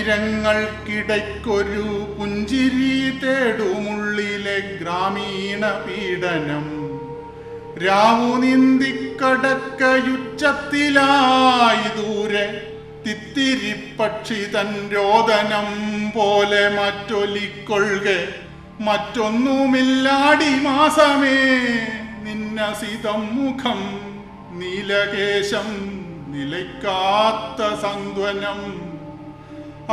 ജനങ്ങൾക്കിടയ്ക്കൊരു പുഞ്ചിരി തേടുമുള്ളിലെ ഗ്രാമീണ പീഡനം. രാവു നിന്തിക്കടക്കയുച്ചത്തിലായി ദൂരെ തിത്തിരി പക്ഷി തൻ രോദനം പോലെ മറ്റൊലിക്കൊള്ളുക മറ്റൊന്നുമില്ലാടി മാസമേ നിന്നസിതം മുഖം നീലകേശം നിലയ്ക്കാത്ത സന്ത്വനം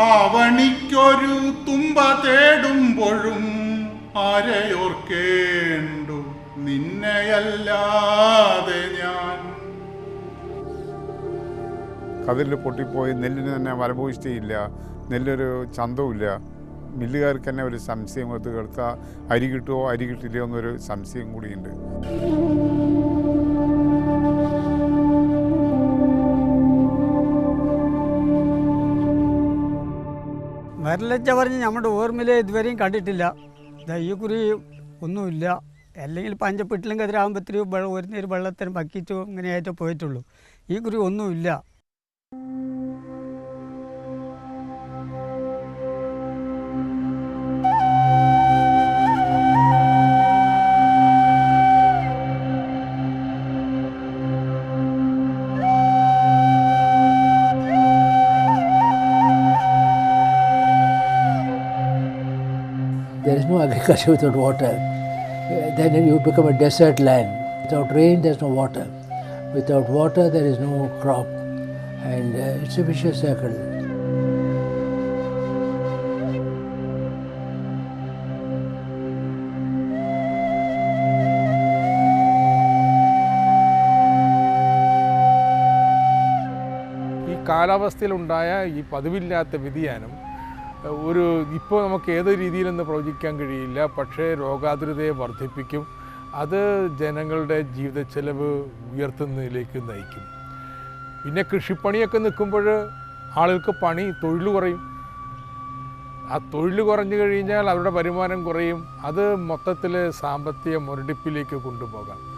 ആവണിക്കൊരു തുമ്പ തേടുമ്പോഴും ആരെയോർക്കേണ്ടു? നിന്നെയല്ലാതെ ഞാൻ. കതിരിൽ പൊട്ടിപ്പോയി നെല്ലിന് തന്നെ വലഭൂഷ്ടിയില്ല നെല്ലൊരു ചന്തവുമില്ല. മില്ലുകാർക്ക് തന്നെ ഒരു സംശയം ഒത്ത് കേൾത്ത അരി കിട്ടുമോ അരി കിട്ടില്ലയോ എന്നൊരു സംശയം കൂടിയുണ്ട്. വരലച്ച പറഞ്ഞ് നമ്മുടെ ഓർമ്മയിലെ ഇതുവരെയും കണ്ടിട്ടില്ല. ദയ്യക്കുറി ഒന്നുമില്ല. അല്ലെങ്കിൽ പഞ്ചപ്പെട്ടിലും കതിരാകുമ്പോഴത്തേക്കും വെള്ളം ഒരു നേര് വെള്ളത്തിന് ബക്കിച്ചോ ഇങ്ങനെയായിട്ട് പോയിട്ടുള്ളൂ. ഈ കുറി ഒന്നുമില്ല. No agriculture without water. Uh, Then you become a desert land. Without rain, there's no water. Without water, there is no crop. And uh, it's a vicious circle. ഈ കാലാവസ്ഥയിലുണ്ടായ ഈ പതിവില്ലാത്ത വ്യതിയാനം ഒരു ഇപ്പോൾ നമുക്ക് ഏത് രീതിയിലെന്ന് പ്രവചിക്കാൻ കഴിയില്ല പക്ഷേ രോഗാതുരതയെ വർദ്ധിപ്പിക്കും. അത് ജനങ്ങളുടെ ജീവിത ചെലവ് ഉയർത്തുന്നതിലേക്ക് നയിക്കും. പിന്നെ കൃഷിപ്പണിയൊക്കെ നിൽക്കുമ്പോൾ ആളുകൾക്ക് പണി തൊഴിൽ കുറയും. ആ തൊഴിൽ കുറഞ്ഞു കഴിഞ്ഞാൽ അവരുടെ വരുമാനം കുറയും. അത് മൊത്തത്തിൽ സാമ്പത്തിക മുരടിപ്പിലേക്ക് കൊണ്ടുപോകാം.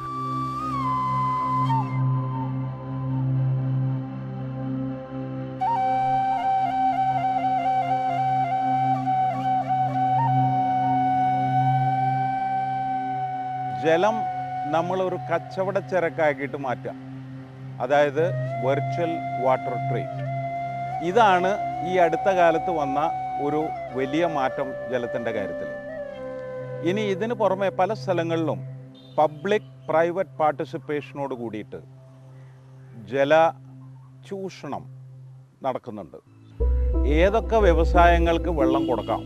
ജലം നമ്മളൊരു കച്ചവടച്ചരക്കാക്കിയിട്ട് മാറ്റുക അതായത് വെർച്വൽ വാട്ടർ ട്രീറ്റ് ഇതാണ് ഈ അടുത്ത കാലത്ത് വന്ന ഒരു വലിയ മാറ്റം ജലത്തിന്റെ കാര്യത്തിൽ. ഇനി ഇതിന് പുറമെ പല സ്ഥലങ്ങളിലും പബ്ലിക് പ്രൈവറ്റ് പാർട്ടിസിപ്പേഷനോട് കൂടിയിട്ട് ജല ചൂഷണം നടക്കുന്നുണ്ട്. ഏതൊക്കെ വ്യവസായങ്ങൾക്ക് വെള്ളം കൊടുക്കാം?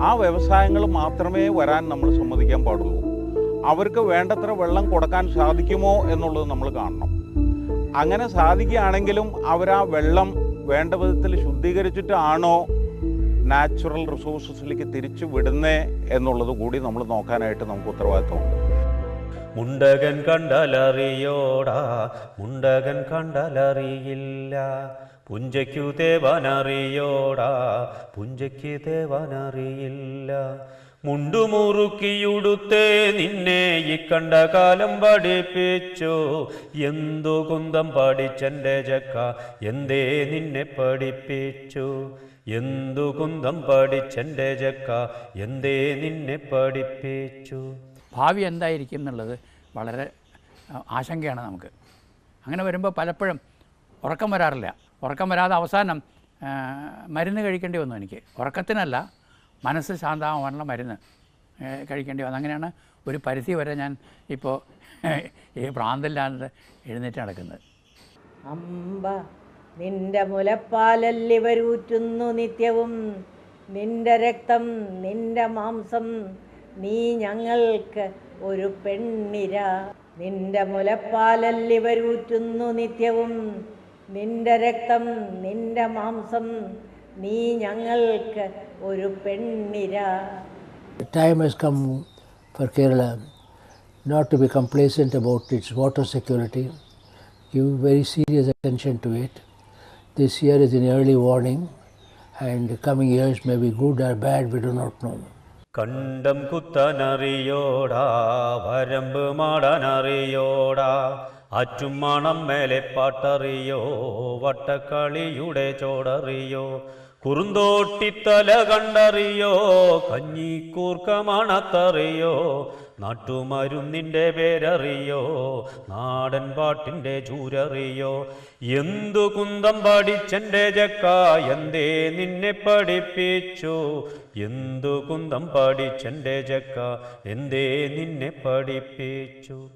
ആ വ്യവസായങ്ങൾ മാത്രമേ വരാൻ നമ്മൾ സമ്മതിക്കാൻ പാടുള്ളൂ. അവർക്ക് വേണ്ടത്ര വെള്ളം കൊടുക്കാൻ സാധിക്കുമോ എന്നുള്ളത് നമ്മൾ കാണണം. അങ്ങനെ സാധിക്കുകയാണെങ്കിലും അവർ ആ വെള്ളം വേണ്ട വിധത്തിൽ ശുദ്ധീകരിച്ചിട്ടാണോ നാച്ചുറൽ റിസോഴ്സസിലേക്ക് തിരിച്ചു വിടുന്നേ എന്നുള്ളത് കൂടി നമ്മൾ നോക്കാനായിട്ട് നമുക്ക് ഉത്തരവാദിത്തമുണ്ട് മുണ്ടകൻ കണ്ടലറിയോടാ മുണ്ടകൻ കണ്ടലറിയില്ല. പുഞ്ചയ്ക്കു ദേവനറിയോടാ പുഞ്ചയ്ക്ക് തേവാനറിയില്ല. മുണ്ടുമുറുക്കിയുടുത്തേ നിന്നെ ഈ കണ്ട കാലം പഠിപ്പിച്ചു. എന്തു കുന്തം പഠിച്ചെന്റെ ചക്ക എന്തേ നിന്നെ പഠിപ്പിച്ചു. എന്തു കുന്തം പഠിച്ചെന്റെ ചക്ക എന്തേ നിന്നെ പഠിപ്പിച്ചു. ഭാവി എന്തായിരിക്കും എന്നുള്ളത് വളരെ ആശങ്കയാണ് നമുക്ക്. അങ്ങനെ വരുമ്പോൾ പലപ്പോഴും ഉറക്കം വരാറില്ല. ഉറക്കം വരാതെ അവസാനം മരുന്ന് കഴിക്കേണ്ടി വന്നു എനിക്ക്. ഉറക്കത്തിനല്ല മനസ്സ് ശാന്തമാവാനുള്ള മരുന്ന് കഴിക്കേണ്ടി വന്നു. അങ്ങനെയാണ് ഒരു പരിധി വരെ ഞാൻ ഇപ്പോൾ ഈ ഭ്രാന്തല്ലാതെ എഴുന്നേറ്റ് നടക്കുന്നത്. അമ്പ നിന്റെ മുലപ്പാലല്ലിവരൂറ്റുന്നു നിത്യവും. നിന്റെ രക്തം നിന്റെ മാംസം നീ ഞങ്ങൾക്ക് ഒരു പെണ്ണിര. നിന്റെ മുലപ്പാലല്ലിവരൂറ്റുന്നു നിത്യവും. നിന്റെ രക്തം നിന്റെ മാംസം നീ ഞങ്ങൾക്ക് ഒരു പെണ്ണിര time time come for Kerala to be complacent about its water security, give very serious attention to it. This year is an early warning, and the coming years may be good or bad, we do not know. കണ്ടം കുത്താനറിയോടാ വരമ്പ് മാടാനറിയോടാ അറ്റുമണം മേലെ പാട്ടറിയോ വട്ടക്കളിയുടെ ചോടറിയോ കുറുന്തോട്ടിത്തല കണ്ടറിയോ? കഞ്ഞിക്കൂർക്ക മണത്തറിയോ നാട്ടുമരുന്നിന്റെ പേരറിയോ? നാടൻ പാട്ടിന്റെ ചൂരറിയോ? എന്തു കുന്തം പഠിച്ചെന്റെ ചക്ക? എന്തേ നിന്നെ പഠിപ്പിച്ചു? എന്തു കുന്തം പഠിച്ചെന്റെ ചക്ക? എന്തേ നിന്നെ പഠിപ്പിച്ചു?